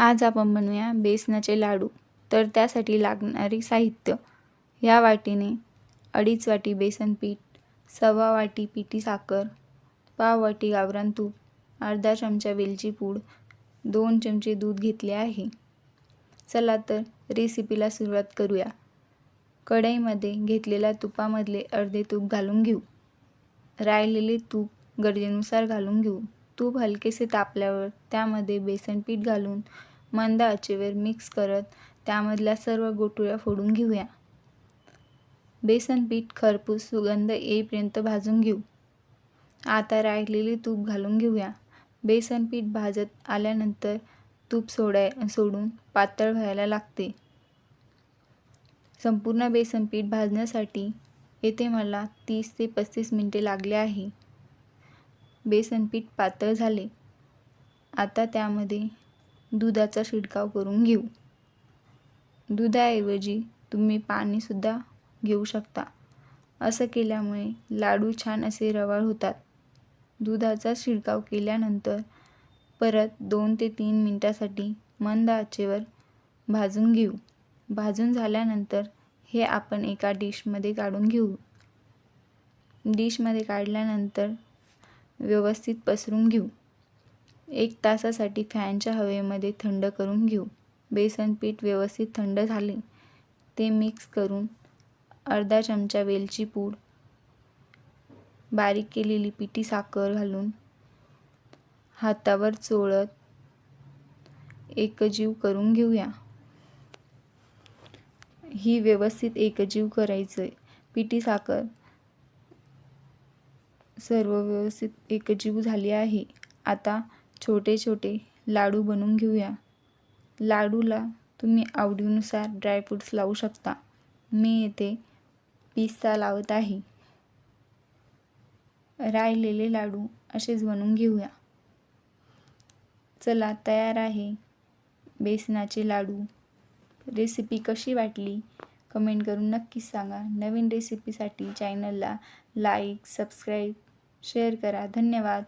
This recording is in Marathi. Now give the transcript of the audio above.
आज आपण बनवूया बेसनाचे लाडू. तर त्यासाठी लागणारी साहित्य. या वाटीने अडीच वाटी बेसन पीठ सव्वा वाटी पिठी साखर पाव वाटी गावरान तूप अर्धा चमचा वेलची पूड दोन चमचे दूध घेतले आहे. चला तर रेसिपीला सुरुवात करूया. कढईमध्ये घेतलेल्या तुपामधले अर्धे तूप घालून घेऊ. राहिलेले तूप गरजेनुसार घालून घेऊ. तूप हलकेसे तापल्यावर त्यामध्ये बेसन पीठ घालून मंद आचेवर मिक्स करत त्यामधल्या सर्व गोटुळ्या फोडून घेऊया. बेसन पीठ खरपूस सुगंध येईपर्यंत भाजून घेऊ. आता राहिलेली तूप घालून घेऊया. बेसन पीठ भाजत आल्यानंतर तूप सोडाय सोडून पातळ व्हायला लागते. संपूर्ण बेसन पीठ भाजण्यासाठी येथे मला तीस ते पस्तीस मिनटे लागले आहे. बेसन पीठ पातळ झाले. आता त्यामध्ये दुधाचा शिडकाव करून घेऊ. दुधाऐवजी तुम्ही पाणीसुद्धा घेऊ शकता. असं केल्यामुळे लाडू छान असे रवाळ होतात. दुधाचा शिडकाव केल्यानंतर परत दोन ते तीन मिनटासाठी मंद आचेवर भाजून घेऊ. भाजून झाल्यानंतर हे आपण एका डिशमध्ये काढून घेऊ. डिशमध्ये काढल्यानंतर व्यवस्थित पसरून घेऊ. एक तासासाठी फॅनच्या हवेमध्ये थंड करून घेऊ. बेसन पीठ व्यवस्थित थंड झाले. ते मिक्स करून अर्धा चमचा वेलची पूड बारीक केलेली पिठी साखर घालून हातावर चोळत एकजीव करून घेऊया. ही व्यवस्थित एकजीव करायचं आहे पिठी साखर सर्व व्यवस्थित एकजीव झाली आहे. आता छोटे छोटे लाडू बनवून घेऊया. लाडूला तुम्ही आवडीनुसार ड्रायफ्रूट्स लावू शकता. मी येथे पिस्ता लावत आहे. राहिलेले लाडू असेच बनवून घेऊया. चला तयार आहे. बेसनाचे लाडू. रेसिपी कशी वाटली? कमेंट करून नक्कीच सांगा. नवीन रेसिपीसाठी चॅनलला लाईक सबस्क्राईब शेअर करा. धन्यवाद.